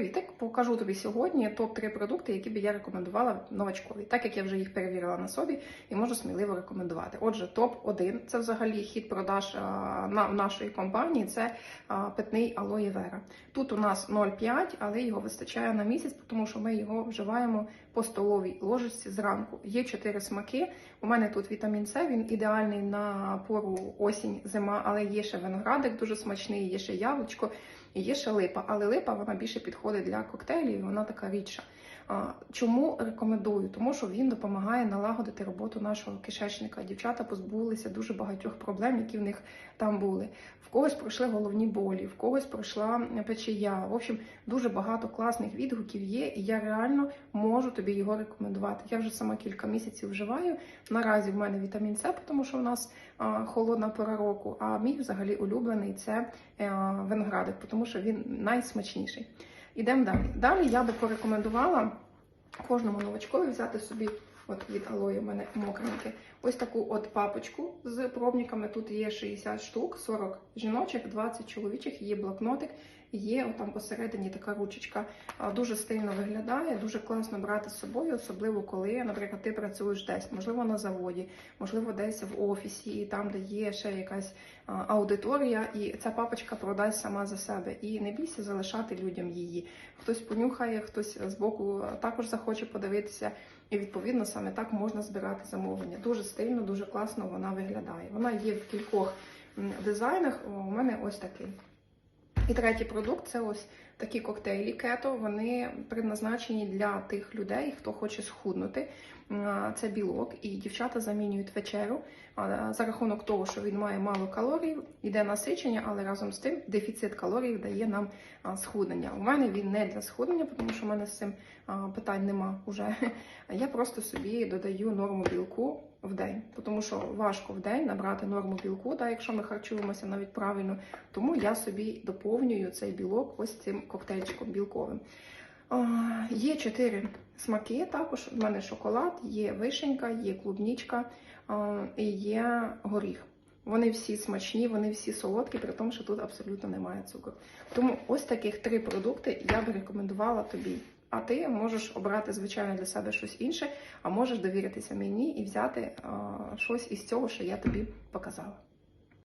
Привітик, покажу тобі сьогодні топ-3 продукти, які би я рекомендувала новачкові, так як я вже їх перевірила на собі і можу сміливо рекомендувати. Отже, топ-1 це взагалі хід продаж на нашої компанії. Це питний алоє вера. Тут у нас 0,5, але його вистачає на місяць, тому що ми його вживаємо по столовій ложечці зранку. Є 4 смаки. У мене тут вітамін С, він ідеальний на пору осінь, зима, але є ще виноградик дуже смачний, є ще яблучко. І є ще липа, але липа вона більше підходить для коктейлів, вона така рідша. Чому рекомендую? Тому що він допомагає налагодити роботу нашого кишечника. Дівчата позбулися дуже багатьох проблем, які в них там були. В когось пройшли головні болі, в когось пройшла печія. В общем, дуже багато класних відгуків є, і я реально можу тобі його рекомендувати. Я вже сама кілька місяців вживаю. Наразі в мене вітамін С, тому що у нас холодна пора року. А мій взагалі улюблений це е, виноградик, тому що він найсмачніший. Ідемо далі. Далі я би порекомендувала кожному новачкові взяти собі, от від алої у мене мокреньке, ось таку от папочку з пробниками. Тут є 60 штук, 40 жіночих, 20 чоловічих, є блокнотик, є отам посередині така ручечка. Дуже стильно виглядає, дуже класно брати з собою, особливо коли, наприклад, ти працюєш десь, можливо, на заводі, можливо, десь в офісі, і там, де є ще якась аудиторія, і ця папочка продасть сама за себе. І не бійся залишати людям її. Хтось понюхає, хтось збоку також захоче подивитися. І відповідно саме так можна збирати замовлення. Дуже стильно, дуже класно вона виглядає. Вона є в кількох дизайнах. У мене ось такий. І третій продукт це ось такі коктейлі кето. Вони предназначені для тих людей, хто хоче схуднути. Це білок, і дівчата замінюють вечерю за рахунок того, що він має мало калорій, йде насичення, але разом з тим дефіцит калорій дає нам схуднення. У мене він не для схуднення, тому що в мене з цим питань нема вже. Я просто собі додаю норму білку в день, тому що важко в день набрати норму білку, да, якщо ми харчуємося навіть правильно. Тому я собі доповнюю цей білок ось цим коктейльчиком білковим. Є чотири смаки. Також в мене шоколад, є вишенька, є клубнічка і є горіх. Вони всі смачні, вони всі солодкі, при тому, що тут абсолютно немає цукру. Тому ось таких три продукти я би рекомендувала тобі. А ти можеш обрати, звичайно, для себе щось інше, а можеш довіритися мені і взяти а, щось із цього, що я тобі показала.